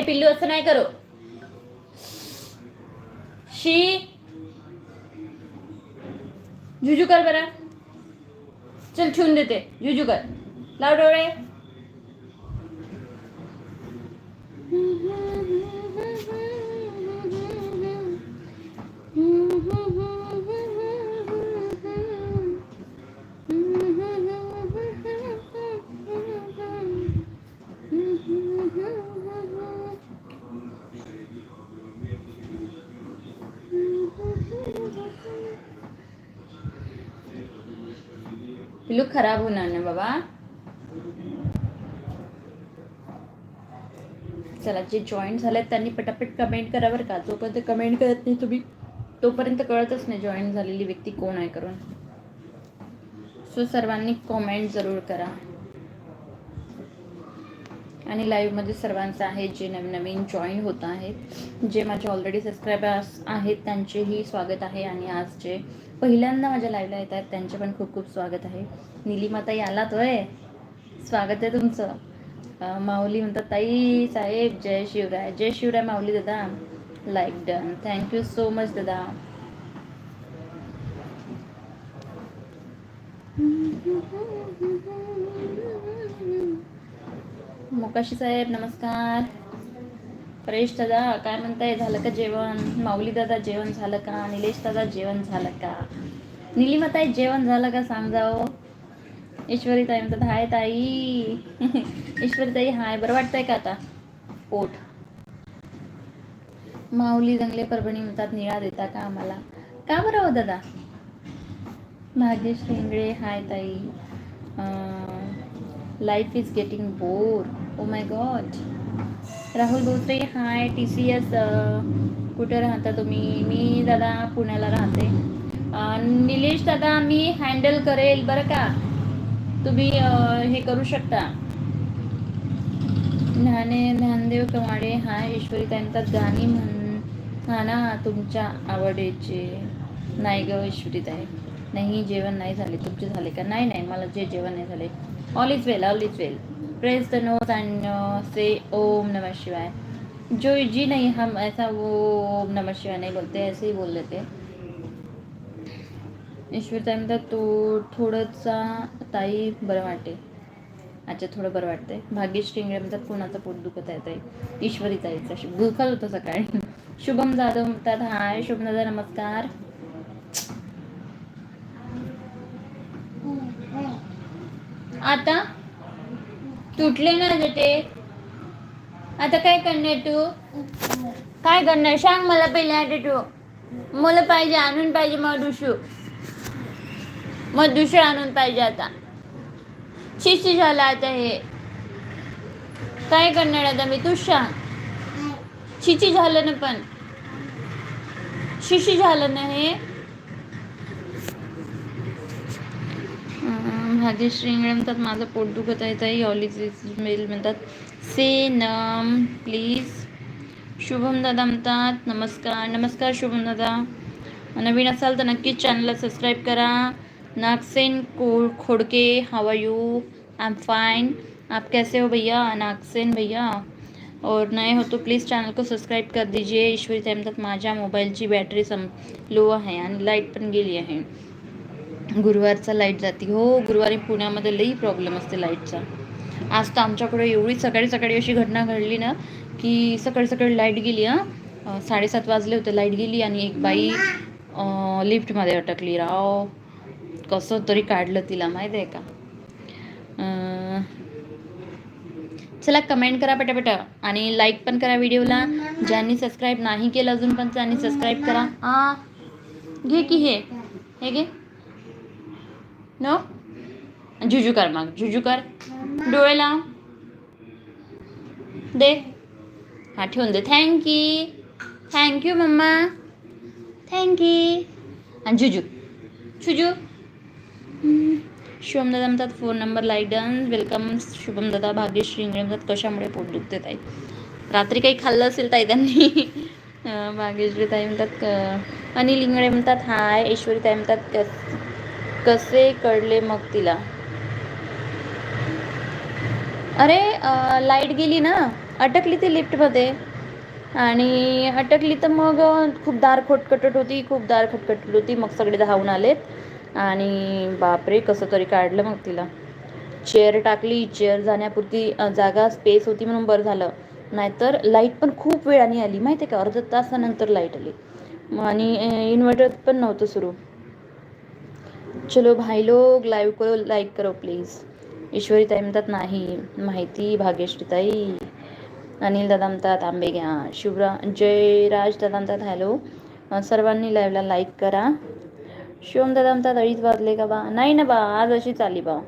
ए पिल्लू असं नाही करू शी जुजू कर बरं चल ठेवून देते जुजू कर लाव डोळे पिल्लू खराब होणार ना बाबा? चला जे जॉईन झालेत त्यांनी पटापट कमेंट करा बरं का. जोपर्यंत कमेंट करत नाही तुम्ही तोपर्यंत कळतच नाही जॉईन झालेली व्यक्ती कोण आहे करून. सो सर्वांनी कॉमेंट जरूर करा. आणि लाईव्हमध्ये सर्वांचं आहे जे नवीन नवीन जॉईन होत आहेत. जे माझे ऑलरेडी सबस्क्रायबर्स आहेत त्यांचेही स्वागत आहे. आणि आज जे पहिल्यांदा माझ्या लाईव्हला येत आहेत त्यांचे पण खूप खूप स्वागत आहे. निलीमाताई आलात होय. स्वागत आहे तुमचं. माऊली म्हणतात ताई साहेब जय शिवराय. जय शिवराय माऊली दादा. Like done thank you so much दादा. मोकाशी साहेब नमस्कार. परेश दादा काय म्हणताय? झालं का जेवण? माऊली दादा जेवण झालं का? निलेश दादा जेवण झालं का? निलिमाताई जेवण झालं का? सांग जाओ. ईश्वरी ताई म्हणतात हाय ताई. ईश्वरी ताई हाय. बरं वाटतंय का आता? पोट. माऊली जंगले परभणी म्हणतात निळा देता का आम्हाला? का बरं हो दादा? भाग्येश रेंगळे हाय ताई. Life is getting bore oh my God Rahul Botre hi. T C S कुठे राहता तुम्ही? मी दादा पुण्याला राहते. निलेश दादा मी हँडल करेल बरं का? तुम्ही हे करू शकता. न्हाने ज्ञानदेव कमाडे हा ईश्वरी त्यांच्यात गाणी म्हण हा ना तुमच्या आवडीचे. नाही ग ईश्वरीत आहे नाही जेवण नाही झाले. तुमचे झाले का? नाही नाही मला जे जेवण नाही झाले. All is well all is well press the nose and say ओम नमः शिवाय जो जी नहीं हम ऐसा वो ओम नमः शिवाय नहीं बोलते ऐसे ही बोल देते ईश्वर ताई म्हणतात तो थोडंसा ताई बरं वाटे अच्छा थोडं बरं वाटतंय. भाग्येश टिंगळे म्हणतात कोणाचं पोट दुखत आहे ताई? ईश्वरी ताईचा भूकल होतं सकाळी. शुभम जाधव म्हणतात हाय शुभम दादा नमस्कार. आता तुटले ना ते? आता काय करणार तू? काय करणार? सांग मला पहिले आता तू मला पाहिजे आणून पाहिजे मग दुसू मग दुसरं आणून पाहिजे आता. शिशी झाला आता हे. काय करणार आता मी? तू सांग. शिची झालं ना पण. शिशी झालं ना हे. अं, भाग्यश्री इंगळे म्हणतात माझं पोट दुखत आहे ताई. ऑलिज मेल म्हणतात. से नम प्लीज शुभम दादा म्हणतात नमस्कार. नमस्कार शुभम दादा. नवीन असाल तर नक्कीच चॅनलला सबस्क्राईब करा. नागसेन को Khodke how are you I am fine आप कैसे हो भैया? नागसेन भैया। और नए हो तो प्लीज़ चॅनल को सबस्क्राईब कर दीजिए। ईश्वरी ताई माझ्या मोबाईलची बॅटरी सम लो आहे आणि लाइट पण गेली आहे. गुरुवारचा लाइट जाते. हो गुरुवारी पुण्यामध्ये लई प्रॉब्लेम असते लाईटचा आज तर आमच्याकडे एवढी सकाळी सकाळी अशी घटना घडली ना की सकाळी सकाळी लाइट गेली हां. साडेसात वाजले होते लाइट गेली आणि एक बाई लिफ्टमध्ये अटकली. राव. कसं तरी काढलं तिला माहीत आहे का चला कमेंट करा पटापट आणि लाईक पण करा व्हिडिओला ज्यांनी सबस्क्राईब नाही केलं अजून पण त्यांनी सबस्क्राईब करा. आ घे की हे. हे घे. नो जुजू कर मग जुजू कर. डोळे लाव. दे. हा ठेवून दे. Thank you thank you mama thank you आणि जुजू. छुजू शुभम दादा म्हणतात phone number like done welcome Shubham दादा भाग्यश्री इंगळे म्हणतात कशामुळे पोट दुखते ताई? रात्री काही खाल्लं असेल ताई त्यांनी? भाग्यश्री ताई म्हणतात अनिल इंगळे म्हणतात हाय. ऐश्वरी ताई म्हणतात कस कसे कळले मग तिला? अरे लाइट गेली ना? अटकली ती लिफ्टमध्ये. आणि अटकली तर मग खूप दार खटखटत होती खूप दार खटखटली होती मग सगळे धावून आलेत. आणि बापरे कसं तरी काढलं मग तिला. चेअर टाकली चेअर जाण्यापुरती जागा स्पेस होती म्हणून बरं झालं. नाहीतर लाइट पण खूप वेळाने आली माहिती आहे का? अर्धा तासानंतर लाइट आली. मग आणि इन्व्हर्टर पण नव्हतं सुरू. चलो भाई लोग लाईव्ह करो लाईक करो प्लीज ईश्वरी ताई म्हणतात नाही माहिती भाग्यश्री ताई. अनिल दादा म्हणतात आंबे घ्या. शुभ्रा जयराज दादा म्हणतात हॅलो. सर्वांनी लाईव्हला लाईक करा. शिवम दादा म्हणतात अडीच वाजले का बा? नाही ना बा आज अशीच आली बा.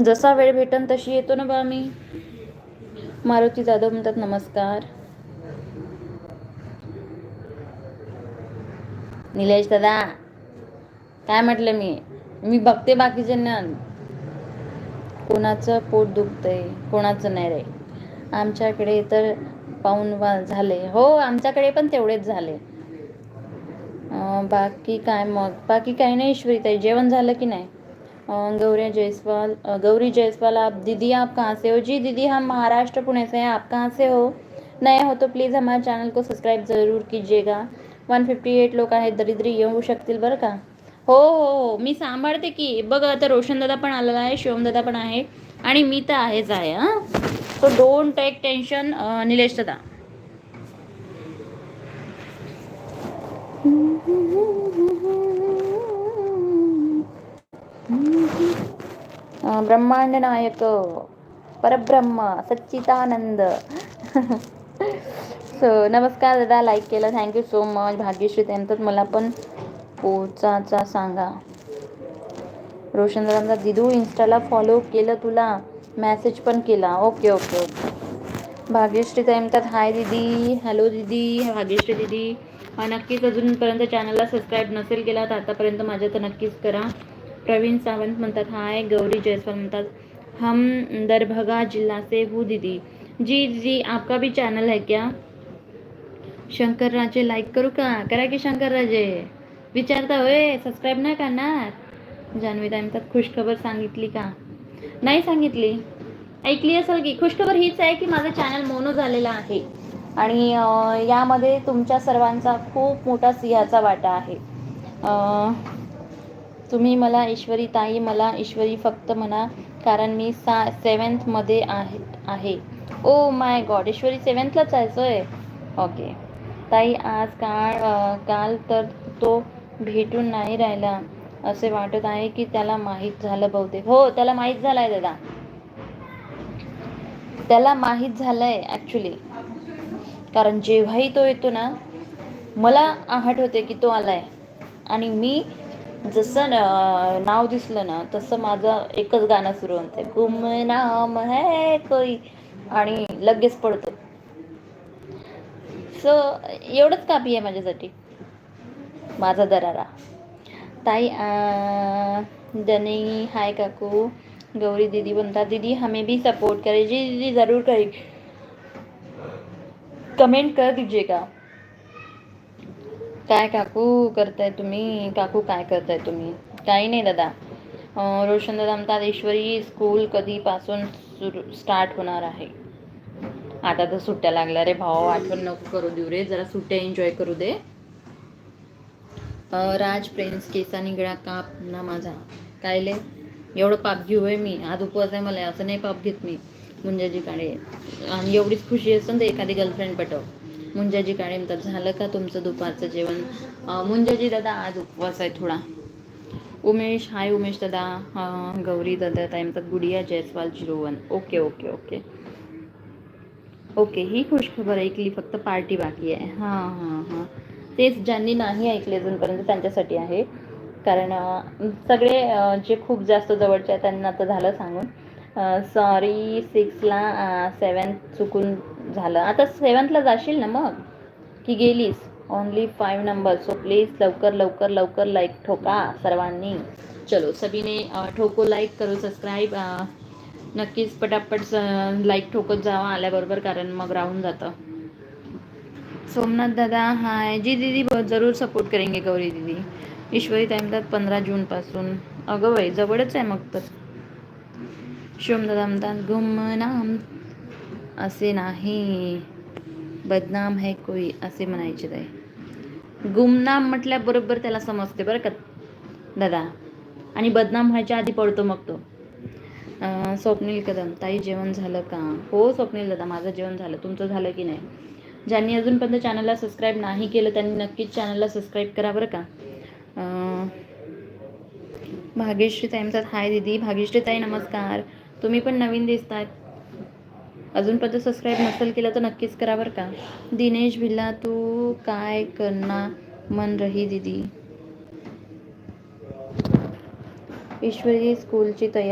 जसा वेळ भेटन तशी येतो ना बा मी. मारुती जाधव म्हणतात नमस्कार. निलेश दादा काय म्हटलं मी? मी बघते बाकीच्यांना कोणाचं पोट दुखतंय कोणाचं नाही रे. आमच्याकडे तर पाऊन वा झाले. हो आमच्याकडे पण तेवढेच झाले. बाकी काय मग? बाकी काही नाही ईश्वरीताई जेवण झालं की नाही? गौरी जायसवाल गौरी जायसवाल आप दीदी आप कहाँ से हो? जी दीदी हम महाराष्ट्र पुणे से हैं। आप कहाँ से हो? नए हो तो प्लीज़ हमारे चॅनल को सब्सक्राइब जरूर कीजिएगा। वन फिफ्टी एट लोक आहेत दरिद्री येऊ शकतील बरं का? हो हो हो. मी सांभाळते की. बघ आता रोशनदादा पण आलेला आहे शिवमदादा पण आहे. आणि मी तर आहेच आहे हां? So don't take tension Nilesh दादा. ब्रह्मांड नायक परब्रह्म सच्चिदानंद सो नमस्कार दादा लाईक केलं थँक्यू सो मच भाग्यश्री त्यांच्यात मला पण पोचाचा सांगा रोशन दादांचा दिदू इन्स्टाला फॉलो केलं तुला मॅसेज पण केला ओके ओके ओके भाग्यश्री ताई म्हणतात हाय दीदी हॅलो दीदी भाग्यश्री दीदी नक्कीच. अजूनपर्यंत चॅनलला सबस्क्राईब नसेल केला तर आतापर्यंत माझ्या तर नक्कीच करा. प्रवीण सावंत म्हणतात हाय गौरी जयस्वाल म्हणतात हम दरभंगा जिल्हा से हूँ दीदी. जी जी आपका भी चैनल है क्या? शंकर राजे लाईक करू का? करा की शंकर राजे? विचारता होय सबस्क्राईब नाही करणार? जान्हवी ताई म्हणतात खुशखबर सांगितली का? नाही सांगितली. ऐकली असेल की खुशखबर हीच आहे की माझं चॅनल मोनो झालेलं आहे. आणि यामध्ये तुमच्या सर्वांचा खूप मोठा सिंहाचा वाटा आहे. तुम्ही मला ईश्वरी ताई मला ईश्वरी फक्त म्हणा कारण मी सा सेवन्थमध्ये आहे आहे. ओ माय गॉड ईश्वरी सेवन्थलाच आहे ओके. ताई आज काळ काल तर तो भेटून नाही राहिला. असे वाटत आहे की त्याला माहीत झालं बहुतेक. हो त्याला माहीत झालंय दादा. त्याला माहीत झालंय ॲक्च्युली कारण जेव्हाही तो येतो ना मला आहट होते की तो आलाय. आणि मी जसं नाव दिसलं ना तसं माझं एकच गाणं सुरू होतं. गुम नाम है कोई. आणि लगेच पडतो. सो एवढंच कापी आहे माझ्यासाठी. माझा दरारा. ताई दनई दनी हाय काकू. गौरी दीदी बनता दीदी हमें भी सपोर्ट करे. जी दीदी ज़रूर करें कमेंट कर दीजिएगा। काय काकू करताय तुम्ही? काकू काय करताय तुम्ही? काही नाही दादा. रोशन दादा म्हणतात ईश्वरी स्कूल कधीपासून सुरू स्टार्ट होणार आहे? आता तर सुट्ट्या लागल्या रे भाऊ आठवण नको करू देऊ रे जरा सुट्ट्या एन्जॉय करू दे. राज प्रिन्स केसा गळा काप ना माझा. कायले एवढं पाप घेऊ आहे मी. आज उपवास आहे मला असं नाही पाप घेत मी. मुंजाजी काळे. आणि एवढीच खुशी असेल तर एखादी गर्लफ्रेंड पटव. मुंजाजी काळे म्हणतात झालं का तुमचं दुपारचं जेवण? मुंजाजी दादा आज उपवास आहे थोडा. उमेश हाय उमेश दादा. गौरी दादा ताई म्हणतात Gudiya Jaiswal zero one okay okay okay. Okay ही खुशखबर ऐकली फक्त पार्टी बाकी आहे. हां हां हां. तेच ज्यांनी नाही ऐकले अजूनपर्यंत त्यांच्यासाठी आहे. कारण सगळे जे खूप जास्त जवळचे आहेत त्यांना तर झालं सांगून. सॉरी सिक्सला सेवन्थ चुकून झालं. आता सेवन्थला जाशील ना मग? की गेलीस? Only five number so please लवकर लवकर लवकर लाईक ठोका सर्वांनी. चलो सबीने ठोको लाईक करू सबस्क्राईब नक्कीच पटापट लाईक ठोकत जावा आल्याबरोबर कारण मग राहून जातं. सोमनाथ दादा हाय जी दीदी बहुत ज़रूर सपोर्ट करेंगे गौरी दीदी. ईश्वरी ताई पंधरा जूनपासून अगं वय जवळच आहे मग तर. शुभम दादा म्हणतात गुमनाम असे नाही। बदनाम है कोई असे म्हणायचे ताई गुमनाम म्हटल्याबरोबर त्याला समजते बरं का दादा. आणि बदनाम व्हायच्या आधी पडतो मग तो. स्वप्नील कदम ताई जेवण झालं का? हो स्वप्नील दादा माझं जेवण झालं. तुमचं झालं की नाही? ज्यांनी अजूनपर्यंत चॅनलला सबस्क्राईब नाही केलं त्यांनी नक्कीच चॅनलला सबस्क्राईब करा बरं का. भाग्यश्री ताई म्हणतात हाय दीदी. भाग्यश्री ताई नमस्कार. तुम्ही पण नवीन दिसतायत. अजूनपर्यंत सबस्क्राईब नसेल केलं तर नक्कीच करा बरं का. दिनेश भिल्ला तू काय करणार? मन रही दीदी. ईश्वरी स्कूलची तयारी.